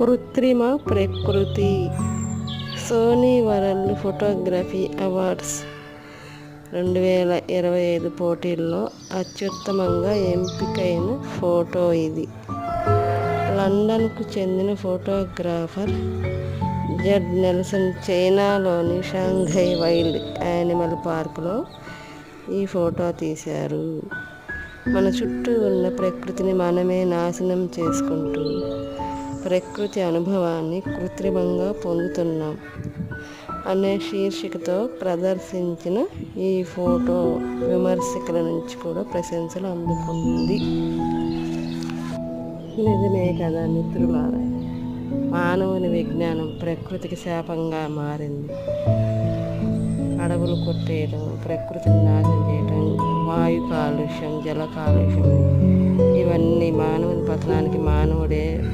కృత్రిమ ప్రకృతి. Sony world photography awards రెండు వేల ఇరవై ఐదు పోటీల్లో అత్యుత్తమంగా ఎంపికైన ఫోటో ఇది. లండన్కు చెందిన ఫోటోగ్రాఫర్ జెడ్ నెల్సన్ చైనాలోని షాంఘై వైల్డ్ యానిమల్ పార్కులో ఈ ఫోటో తీశారు. మన చుట్టూ ఉన్న ప్రకృతిని మనమే నాశనం చేసుకుంటూ ప్రకృతి అనుభవాన్ని కృత్రిమంగా పొందుతున్నాం అనే శీర్షికతో ప్రదర్శించిన ఈ ఫోటో విమర్శకుల నుంచి కూడా ప్రశంసలు అందుకుంది. నిజమే కదా మిత్రులారా? మానవుని విజ్ఞానం ప్రకృతికి శాపంగా మారింది. అడవులు కొట్టేయడం ప్రకృతిని నాశనం చేయడం వాయు కాలుష్యం జల కాలుష్యం ఇవన్నీ మానవుని పతనానికి మానవుడే